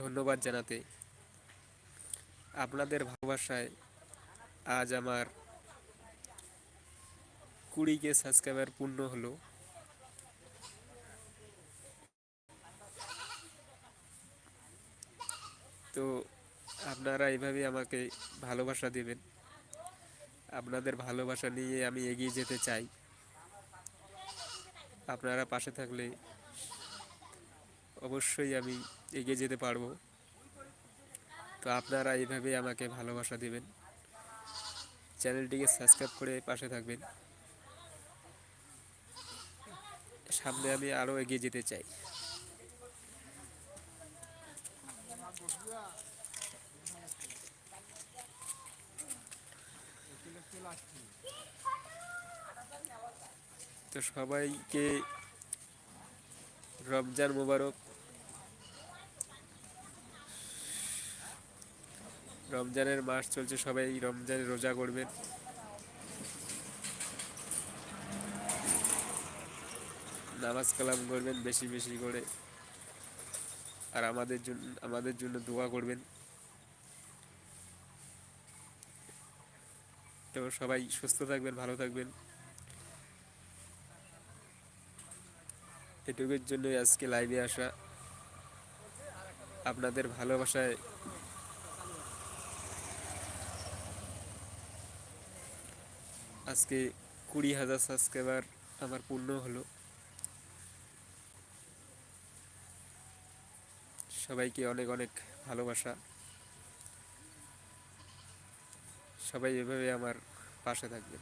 ধন্যবাদ জানাতে। আপনাদের ভালোবাসায় আজ আমার কুড়ি কে সাবস্ক্রাইবার পূর্ণ হলো। তো আপনারা এইভাবে আমাকে ভালোবাসা দেবেন। আপনাদের ভালোবাসা নিয়ে আমি এগিয়ে যেতে চাই। আপনারা পাশে থাকলে অবশ্যই আমি এগিয়ে যেতে পারব। তো আপনারা এইভাবে আমাকে ভালোবাসা দেবেন। চ্যানেলটিকে সাবস্ক্রাইব করে পাশে থাকবেন। সামনে আমি আরও এগিয়ে যেতে চাই। তো সবাইকে রমজান মোবারক। রমজানের মাস চলছে, সবাই রমজানের রোজা করবেন নামাজ কালাম করবেন, বেশি বেশি করে। আর আমাদের জন্য আমাদের জন্য দোয়া করবেন। তো সবাই সুস্থ থাকবেন, ভালো থাকবেন। এটুকুর জন্যই আজকে লাইভে আসা। আপনাদের ভালোবাসায় আজকে কুড়ি হাজার সাবস্ক্রাইবার আমার পূর্ণ হলো। সবাইকে অনেক অনেক ভালোবাসা। সবাই এভাবে আমার পাশে থাকবে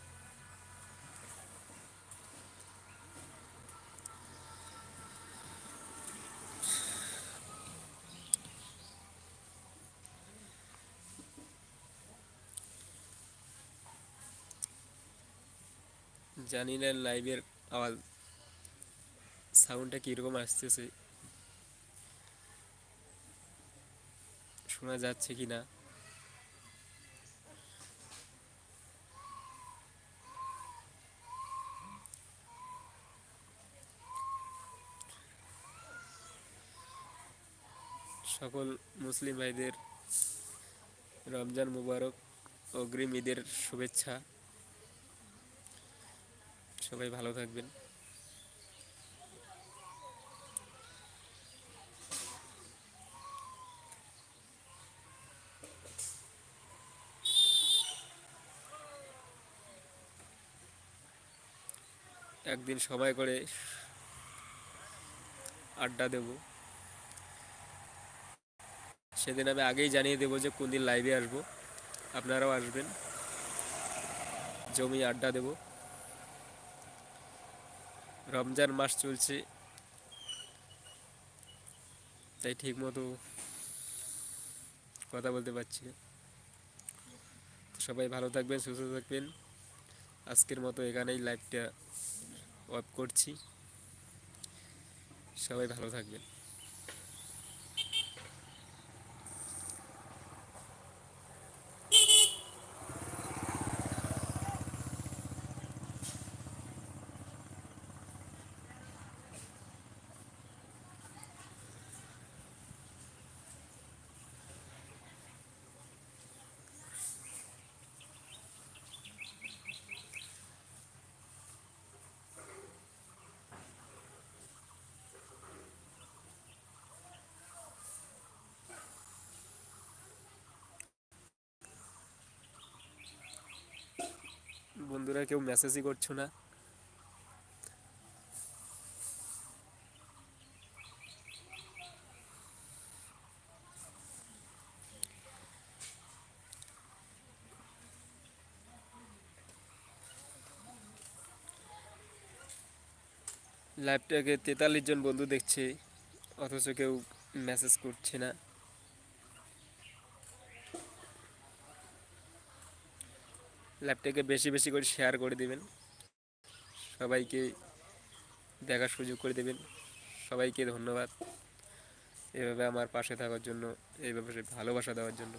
জানি না লাইভের আওয়াজ সাউন্ডটা কীরকম আসতেছে। শোনা যাচ্ছে কি না সকল মুসলিম ভাইদের রমজান মুবারক, অগ্রিম ঈদের শুভেচ্ছা। সবাই ভালো থাকবেন। একদিন সময় করে আড্ডা দেব। সেদিন আমি আগেই জানিয়ে দেবো যে কোন দিন লাইভে আসব। আপনারাও আসবেন। জমি আড্ডা দেব। রমজান মাস চলছে। তাই ঠিক মতো কথা বলতে পারছি না। সবাই ভালো থাকবেন, সুস্থ থাকবেন। আজকের মতো এখানেই লাইভটা অফ করছি। সবাই ভালো থাকবেন। বন্ধুরা, কেউ মেসেজই করছ না। লাইভটাকে তেতাল্লিশ জন বন্ধু দেখছে, অথচ কেউ মেসেজ করছে না। ল্যাপটপকে বেশি বেশি করে শেয়ার করে দেবেন। সবাইকে দেখার সুযোগ করে দেবেন। সবাইকে ধন্যবাদ। এভাবে আমার পাশে থাকার জন্য, এইভাবে ভালোবাসা দেওয়ার জন্য।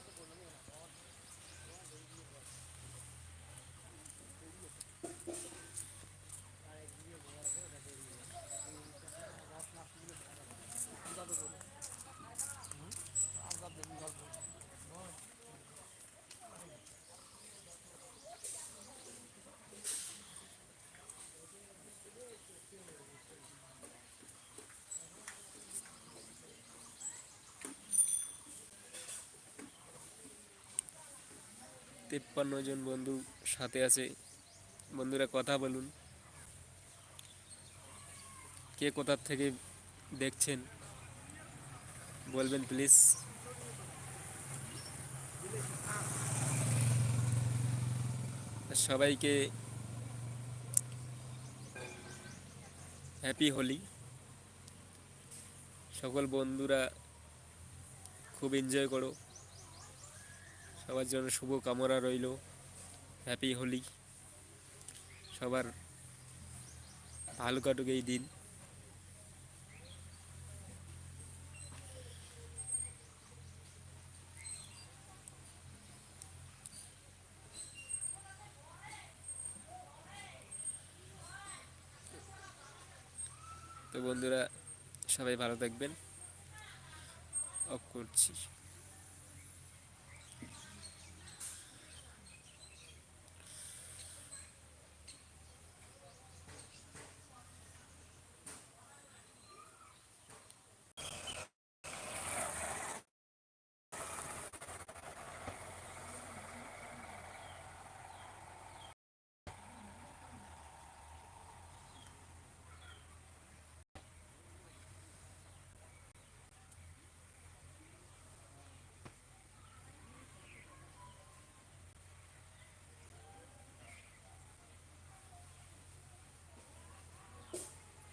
তিপ্পান্ন জন বন্ধু সাথে আছে। বন্ধুরা কথা বলুন। কে কোথার থেকে দেখছেন? বলবেন প্লিজ সবাইকে হ্যাপি হোলি। সকল বন্ধুরা খুব এনজয় করো। সবার জন্য শুভ কামনা রইল। হ্যাপি হোলি সবার ভালো কাটুক এই দিন। তো বন্ধুরা, সবাই ভালো থাকবেন। অফ করছি